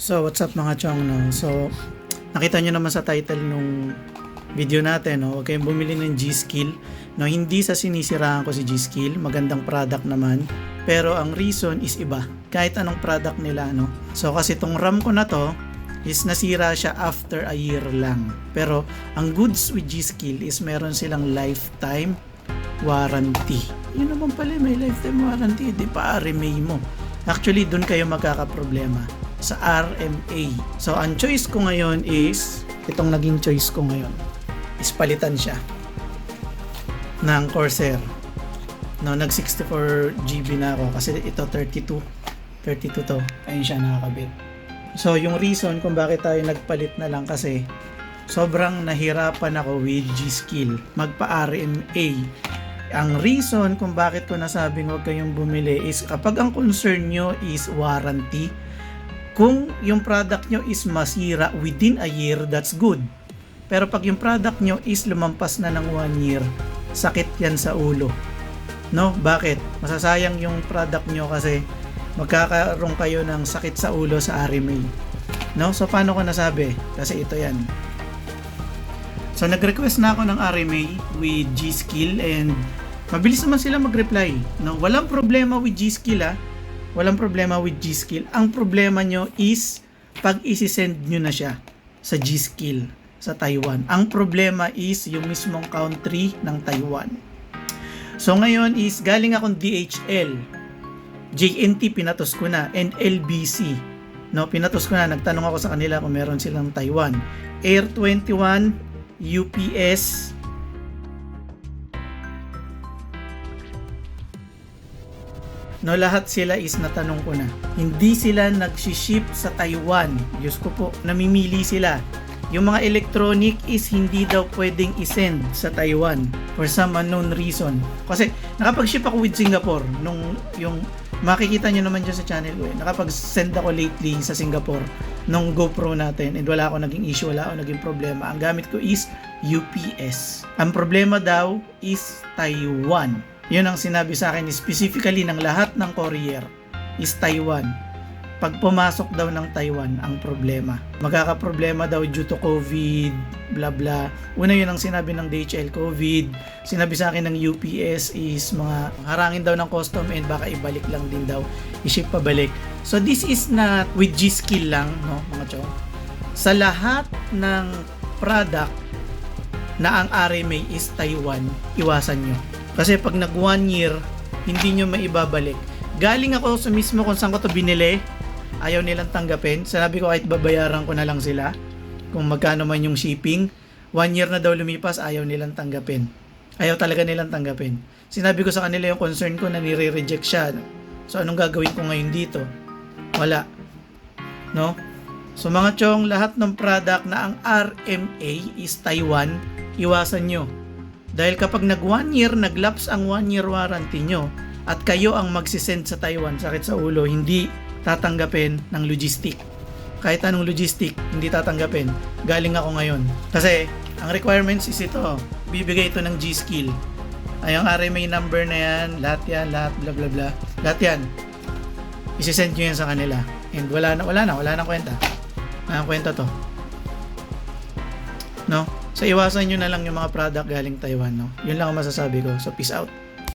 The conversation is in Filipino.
So, what's up mga chong, no? So, nakita nyo naman sa title nung video natin, no? Huwag kayong bumili ng G-Skill. No, hindi sa sinisiraan ko si G-Skill. Magandang product naman. Pero ang reason is iba. Kahit anong product nila, no? So, kasi tong RAM ko na to, is nasira siya after a year lang. Pero, ang goods with G-Skill is meron silang lifetime warranty. Yun naman pala, may lifetime warranty. Di pa RMA mo. Actually, dun kayo magkakaproblema sa RMA. So, ang choice ko ngayon is, itong naging choice ko ngayon, is palitan siya ng Corsair. No, nag 64 GB na ako kasi ito 32. 32 to. Ayun siya nakakabit. So, yung reason kung bakit tayo nagpalit na lang kasi sobrang nahirapan ako with G-Skill. Magpa-RMA. Ang reason kung bakit ko nasabing huwag kayong bumili is kapag ang concern nyo is warranty, kung yung product nyo is masira within a year, that's good. Pero pag yung product nyo is lumampas na ng one year, sakit yan sa ulo. No? Bakit? Masasayang yung product nyo kasi magkakaroon kayo ng sakit sa ulo sa RMA. No? So, paano ko nasabi? Kasi ito yan. So, nag-request na ako ng RMA with G-Skill and mabilis naman sila mag-reply. No? Walang problema with G-Skill ah. Walang problema with G-Skill. Ang problema nyo is pag isi-send nyo na siya sa G-Skill sa Taiwan. Ang problema is yung mismong country ng Taiwan. So ngayon is galing akong DHL. JNT pinatos ko na and LBC. No, pinatos ko na. Nagtanong ako sa kanila kung meron silang Taiwan. Air 21, UPS, No, lahat sila is natanong ko na. Hindi sila nag-ship sa Taiwan. Diyos ko po, namimili sila. Yung mga electronic is hindi daw pwedeng isend sa Taiwan for some unknown reason. Kasi nakapag-ship ako with Singapore nung yung makikita nyo naman dyan sa channel ko eh. Nakapag-send ako lately sa Singapore nung GoPro natin and wala ako naging issue, wala ako naging problema. Ang gamit ko is UPS. Ang problema daw is Taiwan. Yun ang sinabi sa akin specifically ng lahat ng courier is Taiwan. Pag pumasok daw ng Taiwan ang problema. Magkakaproblema daw due to COVID, bla bla. Una yun ang sinabi ng DHL COVID. Sinabi sa akin ng UPS is mga harangin daw ng custom and baka ibalik lang din daw. I-ship pabalik. So this is not with G-Skill lang, no, mga chong. Sa lahat ng product na ang RMA is Taiwan, iwasan nyo. Kasi pag nag one year, hindi nyo maibabalik. Galing ako sa mismo kung saan ko to binili, ayaw nilang tanggapin. Sinabi ko kahit babayaran ko na lang sila kung magkano man yung shipping. One year na daw lumipas, ayaw nilang tanggapin. Ayaw talaga nilang tanggapin. Sinabi ko sa kanila yung concern ko na nire-reject siya. So anong gagawin ko ngayon dito? Wala. No? So mga chong, lahat ng product na ang RMA is Taiwan, iwasan nyo. Dahil kapag nag one year, naglaps ang one year warranty nyo at kayo ang magsisend sa Taiwan, sakit sa ulo, hindi tatanggapin ng logistic. Kahit anong logistic, hindi tatanggapin. Galing ako ngayon. Kasi, ang requirements is ito. Bibigay ito ng G-Skill. Ay, ang RMA number na yan, lahat yan, lahat, bla bla bla. Lahat yan. Isisend nyo yan sa kanila. And wala na, wala na, wala na kwenta. Na kwenta to. No? So, iwasan nyo na lang yung mga product galing Taiwan, no? Yun lang ang masasabi ko. So, peace out.